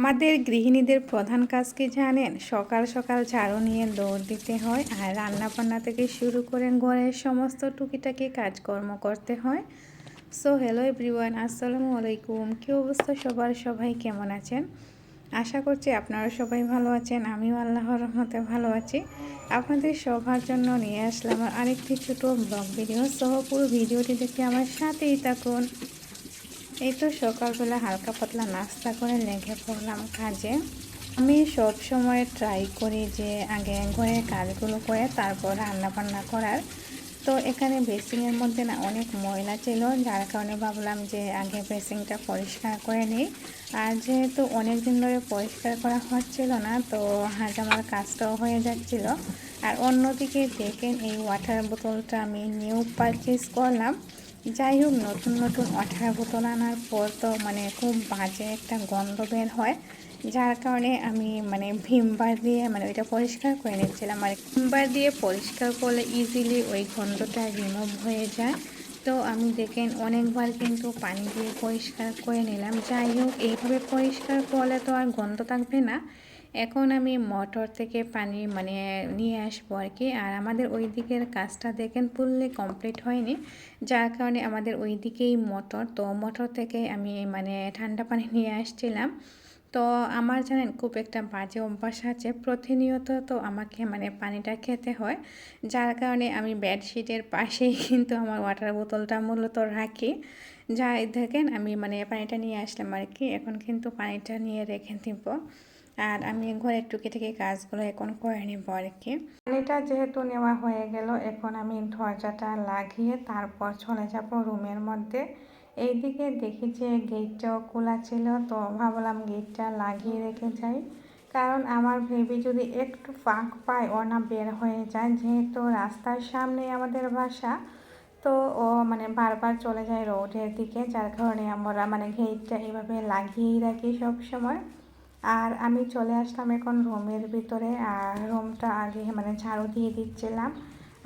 আমাদের গৃহিণীদের প্রধান কাজ কি জানেন? সকাল সকাল ঝাড়ু নিয়ে দৌড় দিতে হয় আর রান্না বান্না থেকে শুরু করে ঘরের সমস্ত টুকিটাকি কাজকর্ম করতে হয়। সো হ্যালো এভরিওয়ান আসসালামু আলাইকুম। কী অবস্থা সবার? সবাই কেমন আছেন? আশা করছি আপনারা সবাই ভালো আছেন। আমিও আল্লাহর রহমতে ভালো আছি। আপনাদের সবার জন্য নিয়ে আসলাম আরেকটি ছোটো ব্লগ ভিডিও সহ পুরো ভিডিওটি দেখে আমার সাথেই থাকুন। এই তো সকালবেলা হালকা পাতলা নাস্তা করে লেগে পড়লাম কাজে। আমি সব সময় ট্রাই করি যে আগে ঘরের কাজগুলো করে তারপর রান্না বান্না করার। তো এখানে বেসিংয়ের মধ্যে না অনেক ময়লা ছিল, যার কারণে ভাবলাম যে আগে বেসিংটা পরিষ্কার করে নিই। আর যেহেতু অনেক দিন ধরে পরিষ্কার করা হচ্ছিল না, তো হাজ আমার কাজটাও হয়ে যাচ্ছিল। আর অন্যদিকে দেখেন এই ওয়াটার বোতলটা আমি নিউ পারচেস করলাম। যাই হোক নতুন নতুন ওয়াটার বোতল আনার পর তো মানে খুব বাজে একটা গন্ধ বের হয়। যার কারণে আমি মানে ভিমবার দিয়ে মানে ওইটা পরিষ্কার করে নিচ্ছিলাম। আর ভিমবার দিয়ে পরিষ্কার করলে ইজিলি ওই গন্ধটা রিমুভ হয়ে যায়। তো আমি দেখেন, অনেকবার কিন্তু পানি দিয়ে পরিষ্কার করে নিলাম। যাই হোক এইভাবে পরিষ্কার করলে তো আর গন্ধ থাকবে না। এখন আমি মোটর থেকে পানি মানে নিয়ে আসব আর কি। আর আমাদের ওই দিকের কাজটা দেখেন ফুললি কমপ্লিট হয়নি। যার কারণে আমাদের ওই দিকেই মোটর। তো মোটর থেকে আমি মানে ঠান্ডা পানি নিয়ে আসছিলাম। তো আমার জানেন খুব একটা বাজে অভ্যাস আছে। প্রতিনিয়ত তো আমাকে মানে পানিটা খেতে হয়। যার কারণে আমি বেডশিটের পাশেই কিন্তু আমার ওয়াটার বোতলটা মূলত রাখি। যাই দেখেন আমি মানে পানিটা নিয়ে আসলাম আর কি। এখন কিন্তু পানিটা নিয়ে রেখে দিব। আর আমি ঘরের টুকিটাকি কাজগুলো এখন করে নিব আর কি। পানিটা যেহেতু নেওয়া হয়ে গেল, এখন আমি দরজাটা লাগিয়ে তারপর চলে যাব রুমের মধ্যে। এইদিকে দেখি যে গেটটাও খোলা ছিল, তো ভাবলাম গেটটা লাগিয়ে রেখে যাই। কারণ আমার ভেবি যদি একটু ফাঁক পায়, ও না বের হয়ে যায়, যেহেতু রাস্তার সামনে আমাদের বাসা, তো ও মানে বারবার চলে যায় রোডের দিকে, যার কারণে আমরা মানে গেটটা এভাবে লাগিয়েই রাখি সব সময় আর আমি চলে আসলাম এখন রুমের ভিতরে, আর রুমটা আগে মানে ঝাড়ু দিয়ে দিচ্ছিলাম।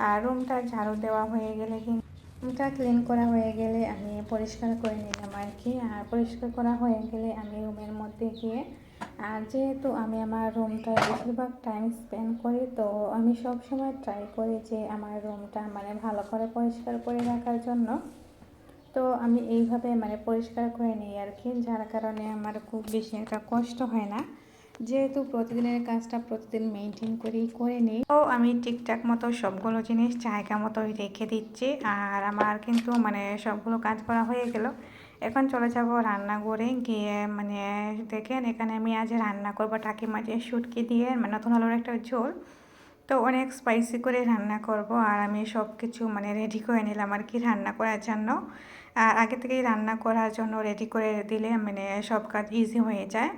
আর রুমটা ঝাড়ু দেওয়া হয়ে গেলে কিন্তু রুমটা ক্লিন করা হয়ে গেলে আমি পরিষ্কার করে নিলাম আর কি। আর পরিষ্কার করা হয়ে গেলে আমি রুমের মধ্যে গিয়ে, আর যেহেতু আমি আমার রুমটা বেশিরভাগ টাইম স্পেন্ড করি, তো আমি সব সময় ট্রাই করি যে আমার রুমটা মানে ভালো করে পরিষ্কার করে রাখার জন্য। তো আমি এইভাবে মানে পরিষ্কার করে নিই আর কি যার কারণে আমার খুব বেশি একটা কষ্ট হয় না। যেহেতু প্রতিদিনের কাজটা প্রতিদিন মেনটেন করেই করে নিই। তো আমি ঠিকঠাক মতো সবগুলো জিনিস জায়গা মতোই রেখে দিচ্ছি, আর আমার কিন্তু মানে সবগুলো কাজ করা হয়ে গেল। এখন চলে যাব রান্নাঘরে গিয়ে মানে দেখেন এখানে আমি আজ রান্না করব টাকি মাঝে শুটকি দিয়ে মানে নতুন আলোর একটা ঝোল। তো অনেক স্পাইসি করে রান্না করব, আর আমি সব কিছু মানে রেডি করে নিলাম আর কি রান্না করার জন্য। আর আগে থেকেই রান্না করার জন্য রেডি করে দিলে মানে সব কাজ ইজি হয়ে যায়।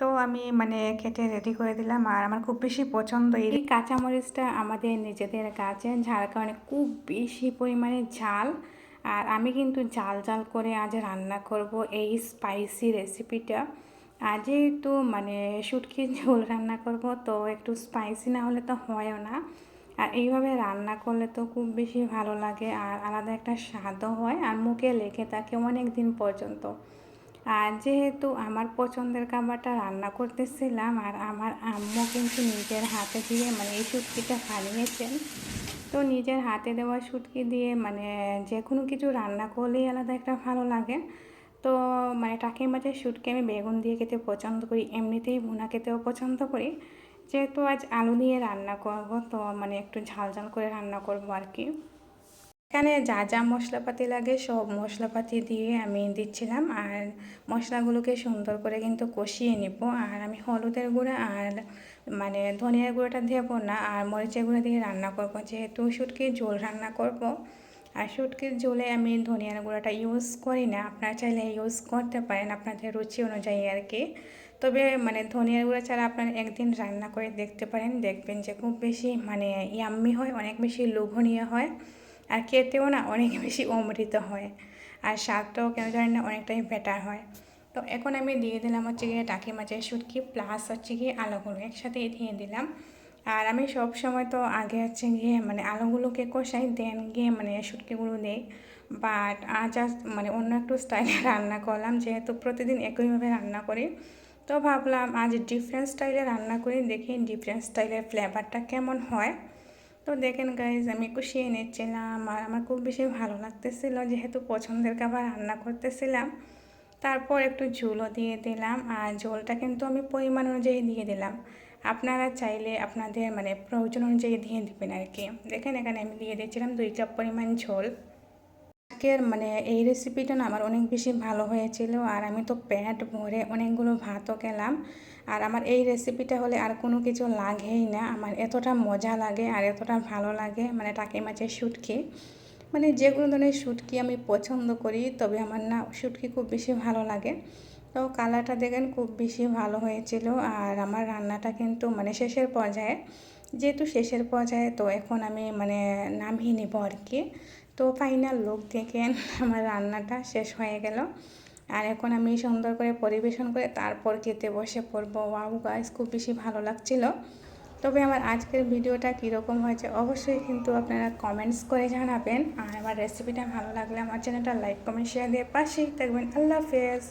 তো আমি মানে কেটে রেডি করে দিলাম আর আমার খুব বেশি পছন্দ এই কাঁচামরিচটা আমাদের নিজেদের গাছে যার কারণে খুব বেশি পরিমাণে ঝাল। আর আমি কিন্তু ঝাল ঝাল করে আজ রান্না করব এই স্পাইসি রেসিপিটা আর যেহেতু মানে শুটকির ঝোল রান্না করব, তো একটু স্পাইসি না হলে তো হয়ও না। আর এইভাবে রান্না করলে তো খুব বেশি ভালো লাগে আর আলাদা একটা স্বাদও হয় আর মুখে লেগে থাকে অনেক দিন পর্যন্ত। আর যেহেতু আমার পছন্দের খাবারটা রান্না করতেছিলাম আর আমার আম্মু কিন্তু নিজের হাতে দিয়ে মানে এই শুটকিটা বানিয়েছেন, তো নিজের হাতে দেওয়া শুটকি দিয়ে মানে যে কোনো কিছু রান্না করলেই আলাদা একটা ভালো লাগে। তো মানে টাকির মাছের শুটকি আমি বেগুন দিয়ে খেতে পছন্দ করি, এমনিতেই ভুনা খেতেও পছন্দ করি। যেহেতু আজ আলু দিয়ে রান্না করব, তো মানে একটু ঝাল ঝাল করে রান্না করব আর কি। এখানে যা যা মশলাপাতি লাগে সব মশলাপাতি দিয়ে আমি দিচ্ছিলাম, আর মশলাগুলোকে সুন্দর করে কিন্তু কষিয়ে নিব। আর আমি হলুদের গুঁড়া আর মানে ধনিয়ার গুঁড়োটা দেবো না, আর মরিচের গুঁড়ো দিয়ে রান্না করব, যেহেতু শুটকির ঝোল রান্না করব। আর শুটকির ঝোলে আমি ধনিয়ার গুঁড়াটা ইউজ করি না আপনারা চাইলে ইউজ করতে পারেন আপনাদের রুচি অনুযায়ী আর কি। তবে মানে ধনিয়ার গুঁড়ো ছাড়া আপনারা একদিন রান্না করে দেখতে পারেন, দেখবেন যে খুব বেশি মানে ইয়াম্মি হয়, অনেক বেশি লোভনীয় হয় আর খেতেও না অনেক বেশি অমৃত হয় আর স্বাদটাও কেন জানি না অনেকটাই বেটার হয়। তো এখন আমি দিয়ে দিলাম হচ্ছে গিয়ে টাকি মাছের শুটকি প্লাস হচ্ছে গিয়ে আলুগুলো একসাথে দিয়ে দিলাম। আর আমি সব সময় তো আগে হচ্ছে গিয়ে মানে আলুগুলোকে কষাই দেন গিয়ে মানে শুটকিগুলো দেই। বাট আজ আজ মানে অন্য একটু স্টাইলে রান্না করলাম, যেহেতু প্রতিদিন একইভাবে রান্না করি। তো ভাবলাম আজ ডিফারেন্ট স্টাইলে রান্না করে, দেখি ডিফারেন্ট স্টাইলের ফ্লেভারটা কেমন হয়। তো দেখেন গাইজ আমি কষিয়ে নিচ্ছিলাম, আর আমার খুব বেশি ভালো লাগতেছিল, যেহেতু পছন্দের খাবার রান্না করতেছিলাম। তারপর একটু ঝোলও দিয়ে দিলাম আর ঝোলটা কিন্তু আমি পরিমাণ অনুযায়ী দিয়ে দিলাম। আপনারা চাইলে আপনাদের মানে প্রয়োজন অনুযায়ী দিয়ে দেবেন আর কি দেখেন এখানে আমি দিয়ে দিয়েছিলাম দুই কাপ পরিমাণ ঝোল। আজকের মানে এই রেসিপিটা না আমার অনেক বেশি ভালো হয়েছিল আর আমি তো প্যাট ভরে অনেকগুলো ভাতও খেলাম। আর আমার এই রেসিপিটা হলে আর কোনো কিছু লাগেই না। আমার এতটা মজা লাগে আর এতটা ভালো লাগে। মানে টাকি মাছের শুটকি। মানে যে কোনো ধরনের শুটকি আমি পছন্দ করি, তবে আমার না শুটকি খুব বেশি ভালো লাগে। তো কালারটা দেখেন খুব বেশি ভালো হয়েছিল আর আমার রান্নাটা কিন্তু মানে শেষের পর্যায়ে, যেহেতু শেষের পর্যায়ে তো এখন আমি মানে নামিয়ে নেব আর কি তো ফাইনাল লোক দেখেন আমার রান্নাটা শেষ হয়ে গেল। আর এখন আমি সুন্দর করে পরিবেশন করে তারপর খেতে বসে পড়ব। ওয়াও গাইস খুব বেশি ভালো লাগছিল। তবে আমার আজকের ভিডিওটা কীরকম হয়েছে অবশ্যই কিন্তু আপনারা কমেন্টস করে জানাবেন। আর আমার রেসিপিটা ভালো লাগলে আমার চ্যানেলটা লাইক কমেন্ট শেয়ার দিয়ে পাশেই থাকবেন। আল্লাহ হাফেজ।